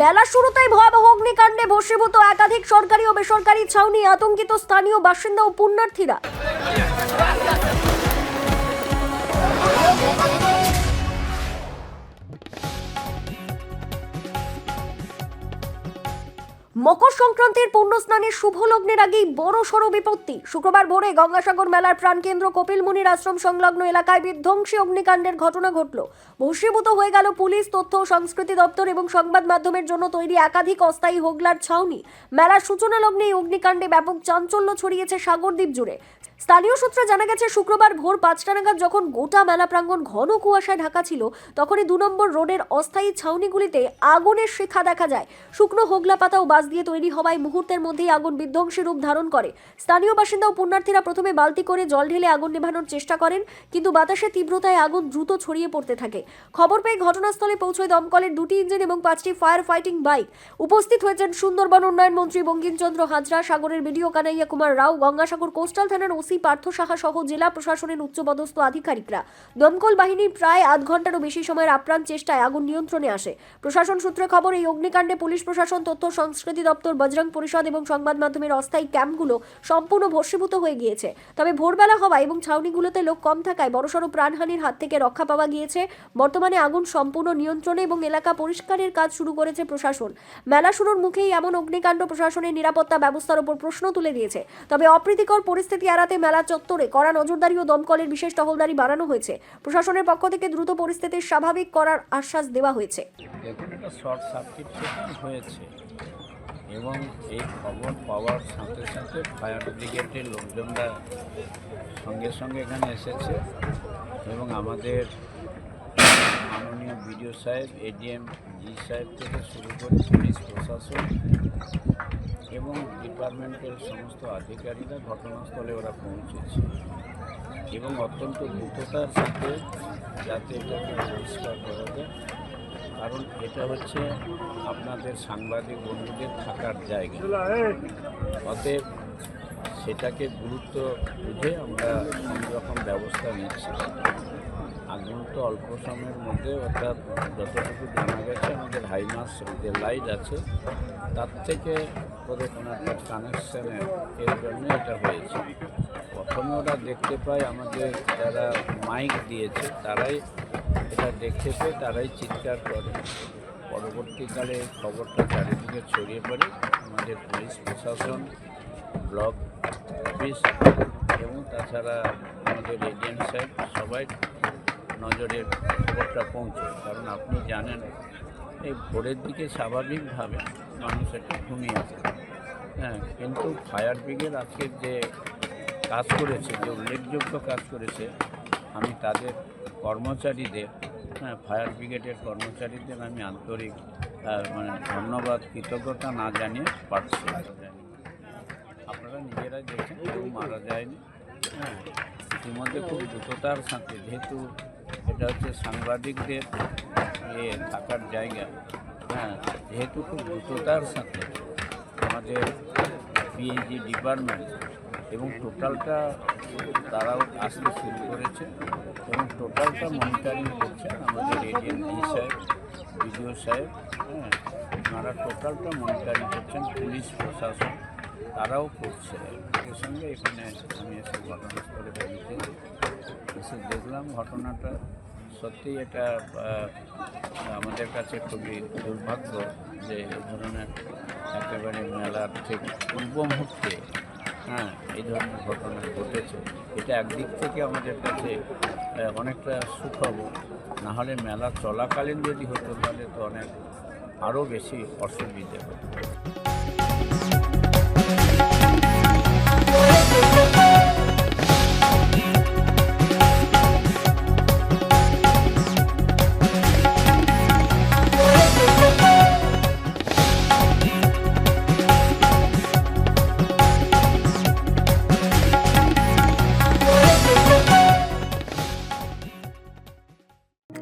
মেলা শুরুতেই ভয়াবহ অগ্নিকাণ্ডে ভস্মীভূত একাধিক সরকারি ও বেসরকারি ছাউনি আতঙ্কিত স্থানীয় বাসিন্দা ও পুণ্যার্থীরা। মকর সংক্রান্তির পূর্ণ স্নানের শুভ লগ্নের আগেই বড় সড় বিপত্তি। শুক্রবার ভোরে গঙ্গাসাগর মেলার প্রাণকেন্দ্র কপিলমুনির আশ্রম সংলগ্ন এলাকায় বিধ্বংসী অগ্নিকাণ্ডের ঘটনা ঘটল। ভস্মীভূত হয়ে গেল পুলিশ, তথ্য ও সংস্কৃতি দপ্তর এবং সংবাদ মাধ্যমের জন্য তৈরি একাধিক অস্থায়ী হোগলার ছাউনি। মেলার সূচনা লগ্নে এই অগ্নিকাণ্ডে ব্যাপক চাঞ্চল্য ছড়িয়েছে সাগরদ্বীপ জুড়ে। স্থানীয় সূত্রে জানা গেছে, শুক্রবার ভোর পাঁচটা নাগাদ যখন গোটা মেলা প্রাঙ্গণ ঘন কুয়াশায় ঢাকা ছিল, তখনই দু নম্বর রোডের অস্থায়ী ছাউনিগুলিতে আগুনের শিখা দেখা যায়। শুকনো হোগলা পাতা ও বাঁশ দিয়ে তৈরি হওয়ায় মুহূর্তের মধ্যেই আগুন বিধ্বংসী রূপ ধারণ করে। স্থানীয় বাসিন্দা ও পুণ্যার্থীরা প্রথমে বালতি করে জল ঢেলে আগুন নেভানোর চেষ্টা করেন, কিন্তু বাতাসের তীব্রতায় আগুন দ্রুত ছড়িয়ে পড়তে থাকে। খবর পেয়ে ঘটনাস্থলে পৌঁছয় দমকলের দুটি ইঞ্জিন এবং পাঁচটি ফায়ার ফাইটিং বাইক উপস্থিত হয়েছেন সুন্দরবন উন্নয়ন মন্ত্রী বঙ্কিমচন্দ্র হাজরা, সাগরের বিডিও কানাইয়া কুমার রাও, গঙ্গাসাগর কোস্টাল থানার ওসি পার্থ সাহা সহ জেলা প্রশাসনের উচ্চপদস্থ আধিকারিকরা। দমকল বাহিনীর প্রায় আধ ঘন্টারও বেশি সময়ের আপ্রাণ চেষ্টায় আগুন নিয়ন্ত্রণে আসে। প্রশাসন সূত্রে খবর, এই অগ্নিকাণ্ডে পুলিশ প্রশাসন, তথ্য সংস্কৃতি দপ্তর, বজরং পরিষদ এবং সংবাদ মাধ্যমের অস্থায়ী ক্যাম্পগুলো সম্পূর্ণ ভস্মীভূত হয়ে গিয়েছে। তবে ভোরবেলা হওয়া এবং ছাউনিগুলোতে লোক কম থাকায় বড়সড় প্রাণহানির হাত থেকে রক্ষা পাওয়া গিয়েছে। বর্তমানে আগুন সম্পূর্ণ নিয়ন্ত্রণে এবং এলাকা পরিষ্কারের কাজ শুরু করেছে প্রশাসন। মেলা শুরুর মুখেই এমন অগ্নিকাণ্ড প্রশাসনের নিরাপত্তা ব্যবস্থার উপর প্রশ্ন তুলে দিয়েছে। তবে অপ্রীতিকর পরিস্থিতি এড়াতে মেলা চত্বরে কড়া নজরদারি ও দমকলের বিশেষ টহলদারি বাড়ানো হয়েছে। প্রশাসনের পক্ষ থেকে দ্রুত পরিস্থিতি স্বাভাবিক করার আশ্বাস দেওয়া হয়েছে। হয়েছে এবং এই খবর পাওয়ার সাথে সাথে ফায়ার ব্রিগেডের লোকজনরা সঙ্গে সঙ্গে এখানে এসেছে এবং আমাদের মাননীয় বিডিও সাহেব এডিএম জি সাহেব থেকে শুরু করে পুলিশ প্রশাসন এবং ডিপার্টমেন্টের সমস্ত আধিকারিকরা ঘটনাস্থলে ওরা পৌঁছেছে। এবং অত্যন্ত দ্রুততার সাথে যাতে এটাকে পরিষ্কার করা যায়। কারণ এটা হচ্ছে আপনাদের সাংবাদিক বন্ধুদের থাকার জায়গা। অতএব সেটাকে গুরুত্ব বুঝে আমরা রকম ব্যবস্থা নিচ্ছি। আগুন তো অল্প সময়ের মধ্যে অর্থাৎ যতটুকু জানা গেছে, আমাদের হাইমাস যে লাইট আছে, তার থেকে ওদের কোনো একটা কানেকশানের এর জন্য এটা হয়েছে। প্রথমে ওরা দেখতে পায় আমাদের যারা মাইক দিয়েছে, তারাই এটা দেখতে পেয়ে তারাই চিৎকার করে। পরবর্তীকালে খবরটা চারিদিকে ছড়িয়ে পড়ে। আমাদের পুলিশ প্রশাসন, ব্লক অফিস এবং তাছাড়া আমাদের এডিএম সাহেব সবাই নজরে খবরটা পৌঁছয় কারণ আপনি জানেন এই ভোরের দিকে স্বাভাবিকভাবে মানুষ একটু ঘুমিয়ে আছে হ্যাঁ কিন্তু ফায়ার ব্রিগেড আজকের যে কাজ করেছে, যে উল্লেখযোগ্য কাজ করেছে, আমি তাদের কর্মচারীদের হ্যাঁ ফায়ার ব্রিগেডের কর্মচারীদের আমি আন্তরিক মানে ধন্যবাদ, কৃতজ্ঞতা না জানিয়ে পারছি আপনারা নিজেরাই দেখছেন কেউ মারা যায়নি। হ্যাঁ ইতিমধ্যে খুব দ্রুততার সাথে, যেহেতু এটা হচ্ছে সাংবাদিকদের এ থাকার জায়গা। হ্যাঁ যেহেতু খুব দ্রুততার সাথে আমাদের পিএইচডি ডিপার্টমেন্ট এবং টোটালটা তারাও আসতে শুরু করেছে এবং টোটালটা মনিটারিং করছে আমাদের এডিএম ডি সাহেব বিডিও সাহেব হ্যাঁ ওনারা টোটালটা মনিটারিং করছেন, পুলিশ প্রশাসন, তারাও করছে। সঙ্গে এখানে আমি এসে ঘটনাস্থলে পৌঁছেছি এসে দেখলাম ঘটনাটা সত্যি এটা আমাদের কাছে খুবই দুর্ভাগ্য যে এ ধরনের একেবারে মেলার ঠিক পূর্ব মুহূর্তে হ্যাঁ এই ধরনের ঘটনা ঘটেছে। এটা একদিক থেকে আমাদের কাছে অনেকটা সুখবর। না হলে মেলা চলাকালীন যদি হতো, তাহলে তো অনেক আরও বেশি অসুবিধে হতো।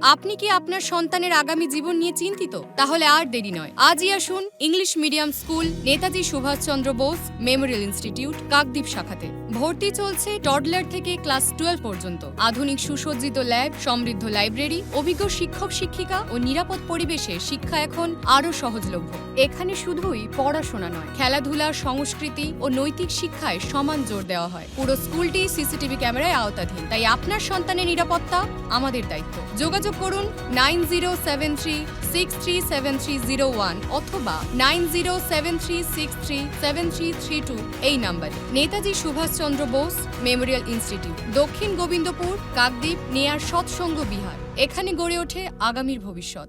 আপনি কি আপনার সন্তানের আগামী জীবন নিয়ে চিন্তিত? তাহলে আর দেরি নয়। আজই আসুন English medium school Netaji Subhash Chandra Bose memorial institute Kakdwip শাখাতে। ভর্তি চলছে টডলার থেকে ক্লাস টুয়েলভ পর্যন্ত। আধুনিক সুসজ্জিত ল্যাব সমৃদ্ধ লাইব্রেরি অভিজ্ঞ শিক্ষক, শিক্ষিকা ও নিরাপদ পরিবেশে শিক্ষা এখন আরও সহজলভ্য। এখানে শুধুই পড়াশোনা নয়, খেলাধুলা, সংস্কৃতি ও নৈতিক শিক্ষায় সমান জোর দেওয়া হয়। পুরো স্কুলটি সিসিটিভি ক্যামেরায় আওতাধীন। তাই আপনার সন্তানের নিরাপত্তা আমাদের দায়িত্ব। যোগাযোগ করুন nine zero seven three six three seven three zero one অথবা nine zero seven three six three seven three three two এই নাম্বারে। Netaji Subhash Chandra Bose, memorial institute. দক্ষিণ গোবিন্দপুর, কাকদ্বীপ, নেয়ার সৎসঙ্গ বিহার। এখানে গড়ে ওঠে আগামীর ভবিষ্যৎ।